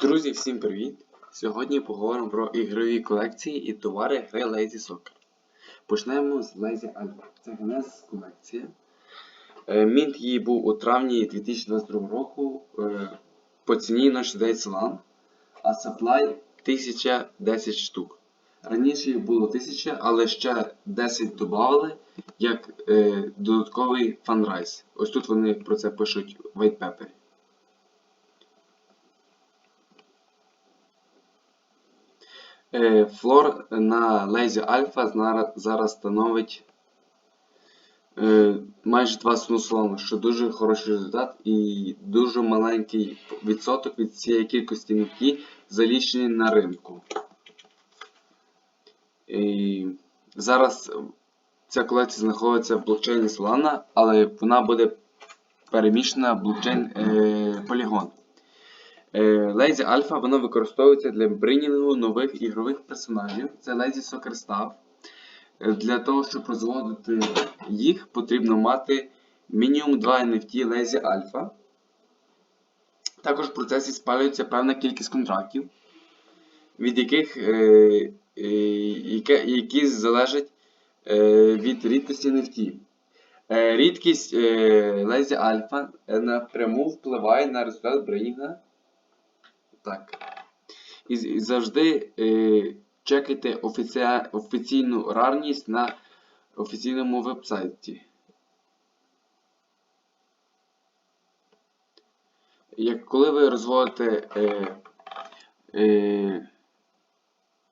Друзі, всім привіт! Сьогодні поговоримо про ігрові колекції і товари гри Lazy Soccer. Почнемо з Lazy Alpha. Це Genesis колекція. Е, Мінт її був у травні 2022 року е, по ціні 0,69 Solana, а supply 1010 штук. Раніше їх було 1000, але ще 10 додали як е, додатковий фанрайз. Ось тут вони про це пишуть в white paper. Флор на Lazy Alpha зараз становить е, майже 2 снуслони, що дуже хороший результат і дуже маленький відсоток від цієї кількості нефті залічені на ринку. І зараз ця колекція знаходиться в блокчейні Solana, але вона буде переміщена в блокчейн е, Polygon. Е, Lazy Alpha воно використовується для бринінгу нових ігрових персонажів. Це Soccer Staff. Е, Для того, щоб розводити їх, потрібно мати мінімум 2 NFT Lazy Alpha. Також в процесі спалюється певна кількість контрактів, від яких е, е, які залежать е, від рідкості NFT. Е, рідкість е, Lazy Alpha напряму впливає на результат бринінга. Так. І, завжди е, чекайте офіція, офіційну рарність на офіційному вебсайті. Як коли ви розводите, е, е,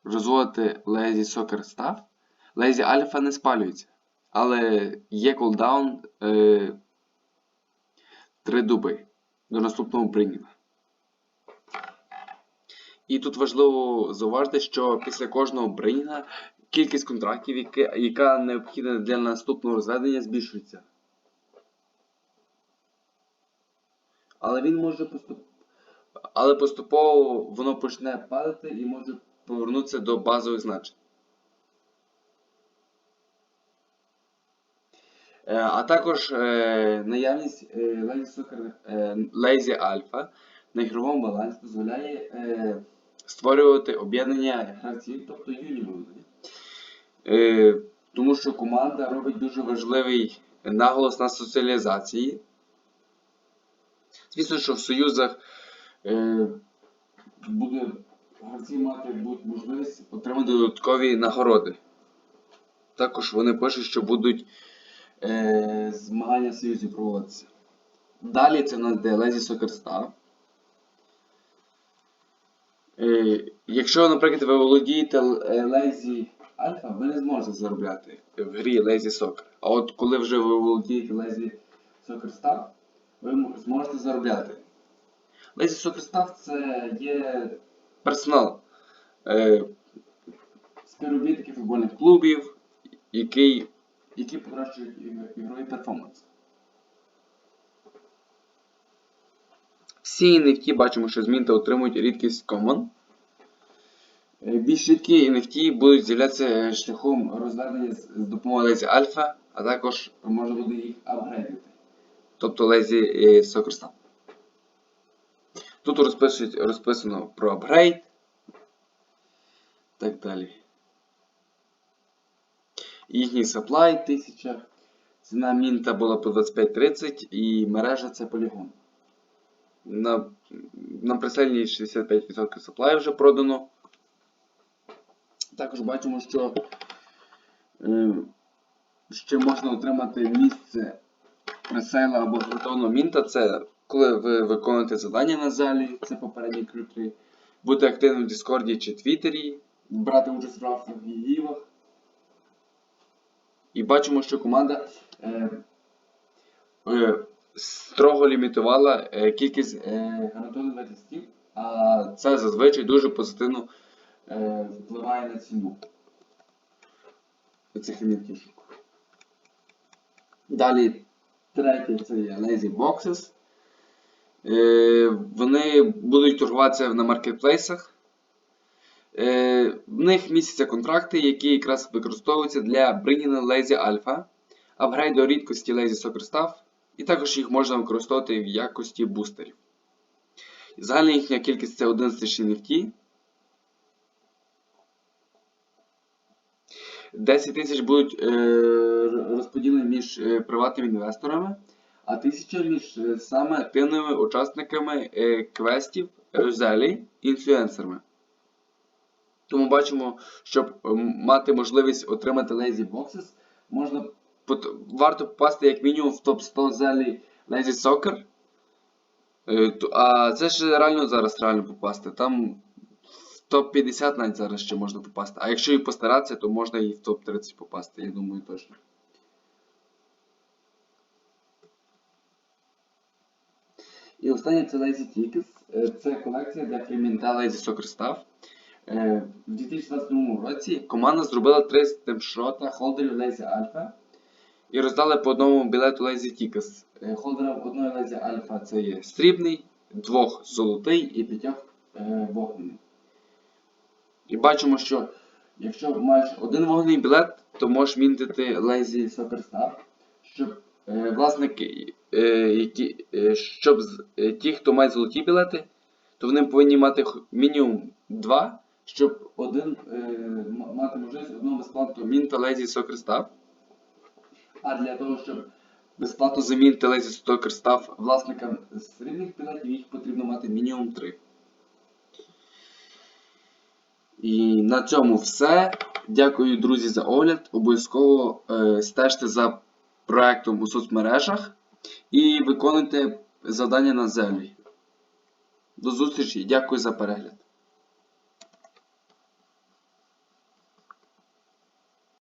розводите Lazy Soccer Staff, Lazy Alpha не спалюється. Але є кулдаун е, 3 дуби до наступного бринінга. І тут важливо зауважити, що після кожного брейнга кількість контрактів, яка необхідна для наступного розведення, збільшується. Але він може поступ... Але поступово воно почне падати і може повернутися до базових значень. Е, А також е, наявність е, Lazy Alpha на ігровому балансі дозволяє створювати об'єднання гравців, тобто юніони. Е, тому що команда робить дуже важливий наголос на соціалізації. Звісно, що в союзах е, буде гравці мати будуть можливість отримати додаткові нагороди. Також вони пишуть, що будуть е, змагання союзів проводитися. Далі це в нас де Star. Е, Якщо, наприклад, ви володієте е, Lazy Alpha, ви не зможете заробляти в грі Lazy Soccer. А от коли вже ви володієте Lazy Soccer Star, ви зможете заробляти. Lazy Soccer Staff це є персонал е, співробітників футбольних клубів, який, які покращують іг- ігровий перформанс. Всі NFT бачимо, що змінти отримують рідкість Common. Е, Більш рідкі NFT будуть з'являтися е, шляхом розведення з допомогою Lazy Alpha, а також можна буде їх апгрейдити. Тобто Lazy е, Soccer. Тут розписано про апгрейд. Так далі. Їхній supply 1000. Ціна мінта була по 25-30 і мережа це полігон. На, на преселі 65% supply вже продано. Також бачимо, що е, ще можна отримати місце пресейла або готовного мінта. Це коли ви виконуєте завдання на залі, це попередні ключі. Бути активним в Дискорді чи Твіттері, брати участь в рафтах і гівах. І бачимо, що команда е, е, строго лімітувала е, кількість е, гарантованих листів, а це зазвичай дуже позитивно е, впливає на ціну цих лімітів. Далі третє це є Lazy Boxes. Вони будуть торгуватися на маркетплейсах. В них містяться контракти, які якраз використовуються для бриніна Lazy Alpha, апгрейду рідкості Lazy Soccer Staff, і також їх можна використовувати в якості бустерів. Загальна їхня кількість це 11 тисяч NFT. 10 тисяч будуть е, розподілені між е, приватними інвесторами, а 1000 між е, саме активними учасниками квестів, розелі, інфлюенсерами. Тому бачимо, щоб мати можливість отримати Lazy Boxes, можна варто попасти як мінімум в топ 100 зелі Lazy Soccer. Е, А це ж реально зараз реально попасти. Там в топ 50 навіть зараз ще можна попасти. А якщо і постаратися, то можна і в топ 30 попасти, я думаю, точно. І останнє це Lazy Tickets. Е, Це колекція для фрімінта Lazy Soccer Staff. Е, В 2022 році команда зробила три стемшота холдерів Lazy Alpha і роздали по одному білету Tickets. Е, Холдером одної Lazy Alpha це є срібний, двох золотий і п'ятьох е, вогнений. І бачимо, що якщо маєш один вогнений білет, то можеш мінтити Soccer Staff, щоб е, власники, е, які, щоб ті, хто має золоті білети, то вони повинні мати мінімум два, щоб один мати можливість одного безплатного мінта Soccer Staff. А для того, щоб безплатно замінити Lazy Soccer Staff власникам срібних білетів, їх потрібно мати мінімум три. І на цьому все. Дякую, друзі, за огляд. Обов'язково е, стежте за проектом у соцмережах і виконуйте завдання на землі. До зустрічі, дякую за перегляд.